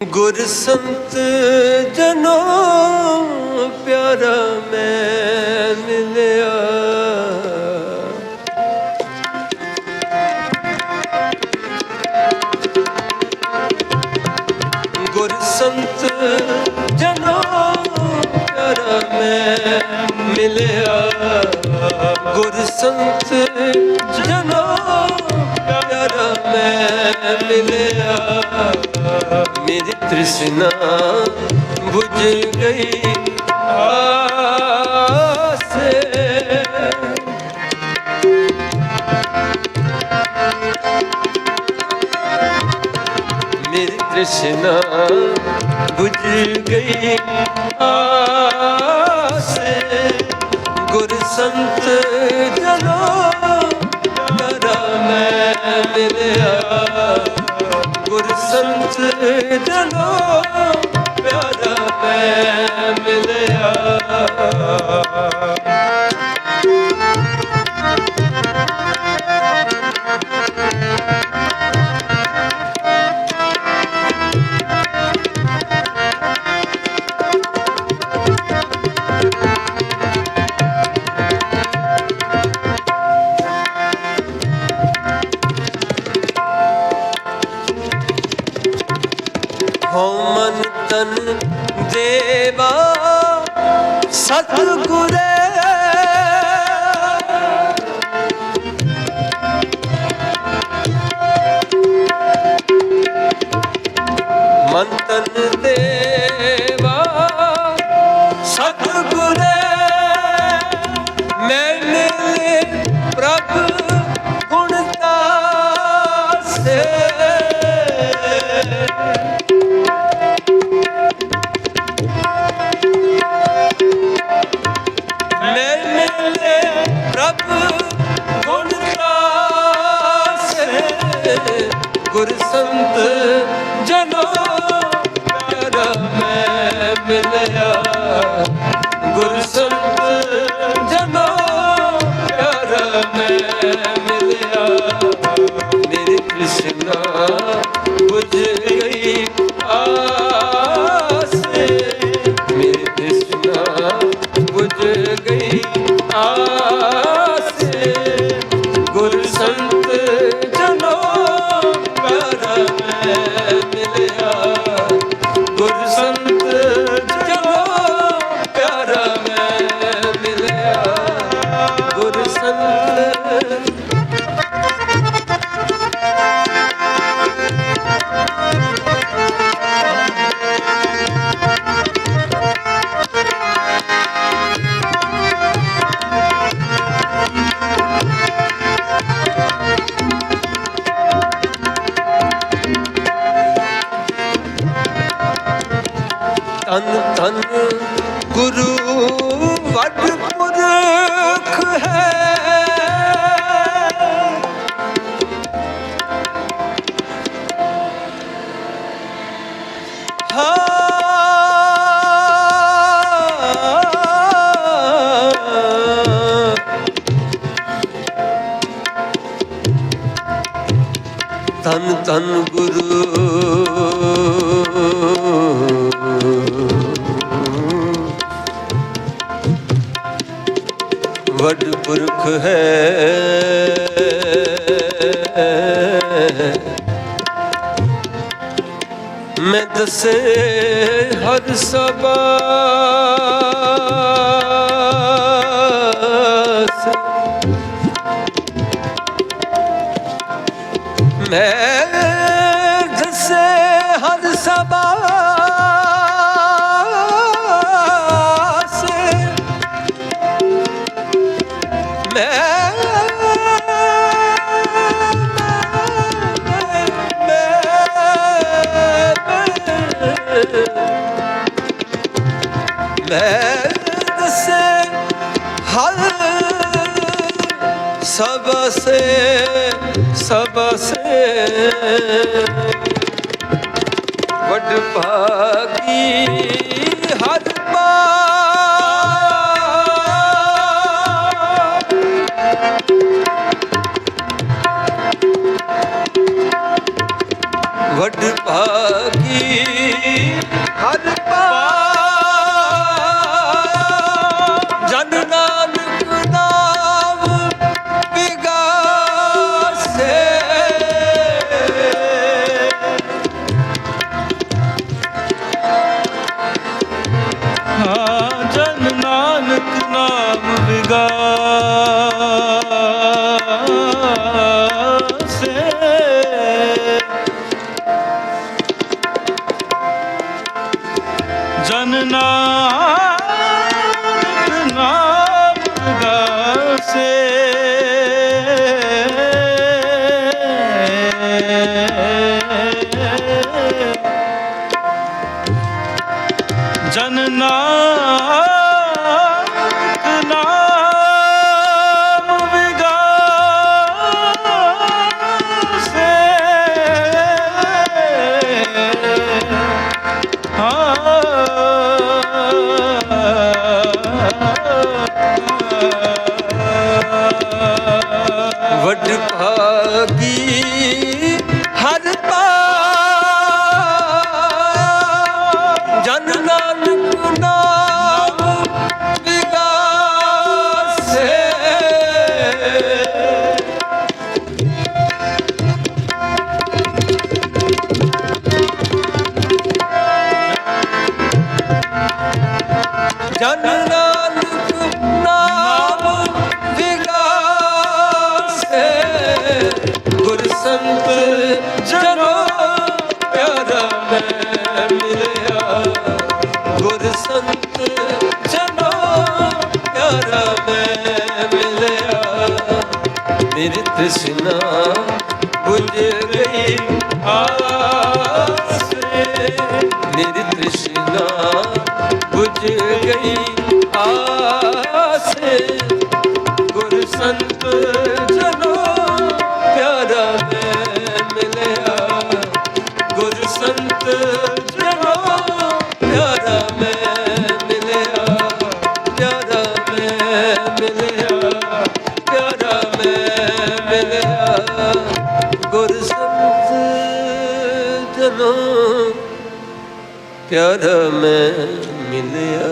ਗੁਰ ਸੰਤ ਜਨੋ ਪਿਆਰਾ ਮੈਂ ਮਿਲਿਆ। ਗੁਰ ਸੰਤ ਜਨੋ ਪਿਆਰਾ ਮੈਂ ਮਿਲਿਆ। ਗੁਰ ਸੰਤ ਜਨੋ ਪਿਆਰਾ ਮੈਂ ਮਿਲਿਆ ਮੇਰੀ ਤ੍ਰਿਸ਼ਨਾ ਬੁਝ ਗਈ ਆਸੇ ਮੇਰੀ ਤ੍ਰਿਸ਼ਨਾ ਬੁਝ ਗਈ ਆਸੇ ਮਿਲਿਆ। ਗੁਰ ਸੰਤ ਜਨੋ ਪਿਆਰਾ ਮੈਂ ਮਿਲਿਆ। ਹੋ ਮਨ ਤਨ ਦੇਵਾ ਸਤਿਗੁਰੇ। ਮੰਤਨ ਦੇ ਗੁਰ ਸੰਤ ਜਨੋ ਪਿਆਰਾ ਮੈਂ ਮਿਲਿਆ। ਗੁਰ ਸੰਤ ਜਨੋ ਪਿਆਰਾ ਮੈਂ ਮਿਲਿਆ। ਮੇਰੇ ਕ੍ਰਿਸ਼ਨਾ ਬੁਝ ਗਈ ਆਸੇ ਮੇਰੇ ਕ੍ਰਿਸ਼ਨਾ ਬੁਝ ਗਈ ਆ ਵੱਡ ਪੁਰਖ ਹੈ। ਹਾਂ ਤਨ ਤਨ ਗੁਰੂ ਵੱਡ ਪੁਰਖ ਹੈ। ਮੈਂ ਦਸੇ ਹਰ ਸਬਾਸ ਮੈਂ ਸਭ ਸੇ ਸਭ ਸੇ ਵੱਡ ਭਾਗੀ ਹਰ ਪਾ। ਵਡ ਭਾਗੀ ਜਨ ਨਾਨਕ ਨਾਮ ਵਿਗਾਸੇ ਭਾਗੀ ਹਰ ਪਾਇਆ ਸੰਤ ਜਨੋ ਪਿਆਰਾ ਮੈਂ ਮਿਲਿਆ ਗੁਰ ਸੰਤ ਜਨੋ ਪਿਆਰਾ ਮੈਂ ਮਿਲਿਆ ਮੇਰੀ ਤ੍ਰਿਸ਼ਨਾ ਬੁਝ ਗਈ ਆਸ ਮੇਰੀ ਤ੍ਰਿਸ਼ਨਾ ਬੁਝ ਗਈ ਮੈਂ ਮਿਲਿਆ ਪਿਆਰਾ ਮੈਂ ਮਿਲਿਆ ਗੁਰ ਸੰਤ ਜਨੋ ਪਿਆਰਾ ਮੈਂ ਮਿਲਿਆ